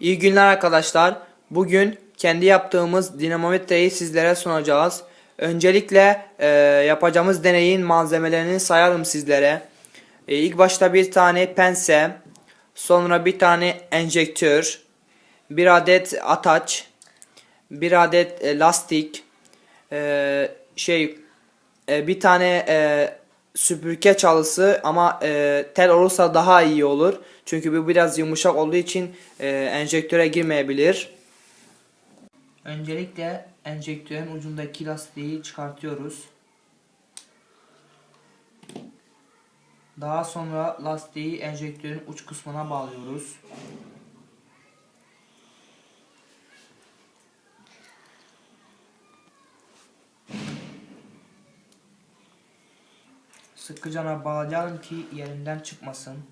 İyi günler arkadaşlar. Bugün kendi yaptığımız dinamometreyi sizlere sunacağız. Öncelikle e, yapacağımız deneyin malzemelerini sayalım sizlere. E, ilk başta bir tane pense, sonra bir tane enjektör, bir adet ataç, bir adet e, lastik, e, şey e, bir tane e, süpürge çalısı ama e, tel olursa daha iyi olur. Çünkü bu biraz yumuşak olduğu için e, enjektöre girmeyebilir. Öncelikle enjektörün ucundaki lastiği çıkartıyoruz. Daha sonra lastiği enjektörün uç kısmına bağlıyoruz. Sıkıcana bağlayalım ki yerinden çıkmasın.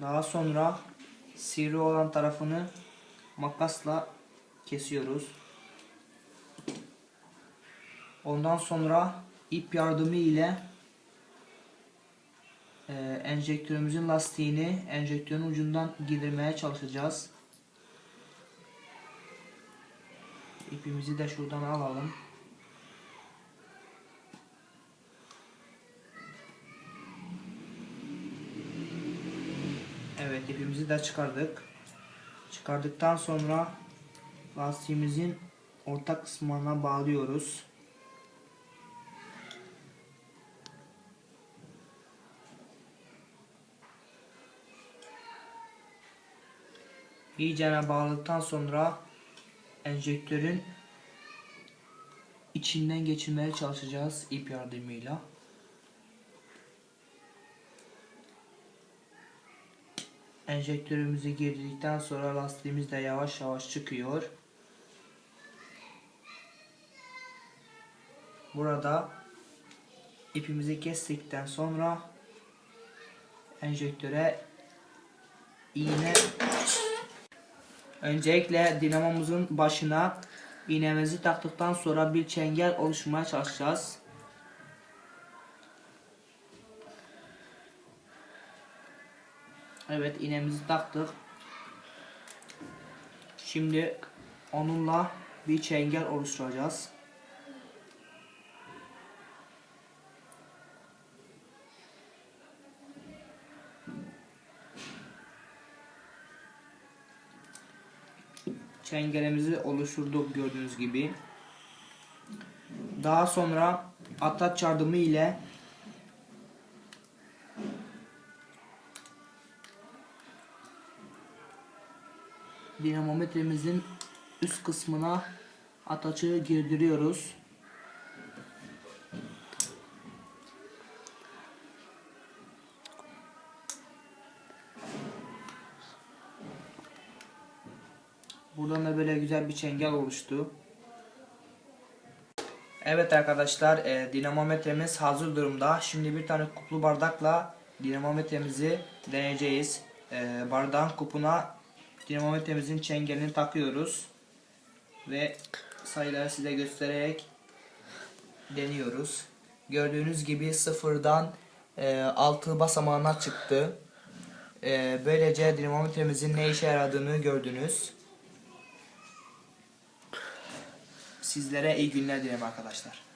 Daha sonra sivri olan tarafını makasla kesiyoruz. Ondan sonra ip yardımı ile e, enjektörümüzün lastiğini enjektörün ucundan giydirmeye çalışacağız. İpimizi de şuradan alalım. Evet ipimizi de çıkardık. Çıkardıktan sonra lastiğimizin orta kısmına bağlıyoruz. İyicene bağladıktan sonra enjektörün içinden geçirmeye çalışacağız ip yardımıyla. Enjektörümüzü girdikten sonra lastiğimiz de yavaş yavaş çıkıyor. Burada ipimizi kestikten sonra enjektöre iğne Öncelikle dinamomuzun başına iğnemizi taktıktan sonra bir çengel oluşturmaya çalışacağız. Evet iğnemizi taktık. Şimdi onunla bir çengel oluşturacağız. Çengelemizi oluşturduk gördüğünüz gibi. Daha sonra ataç yardımı ile dinamometremizin üst kısmına ataçı girdiriyoruz. Buradan da böyle güzel bir çengel oluştu. Evet arkadaşlar e, dinamometremiz hazır durumda. Şimdi bir tane kuplu bardakla dinamometremizi deneyeceğiz. E, bardağın kupuna dinamometremizin çengelini takıyoruz. Ve sayıları size göstererek deniyoruz. Gördüğünüz gibi sıfırdan e, 6 basamağına çıktı. E, böylece dinamometremizin ne işe yaradığını gördünüz. Sizlere iyi günler dilerim arkadaşlar.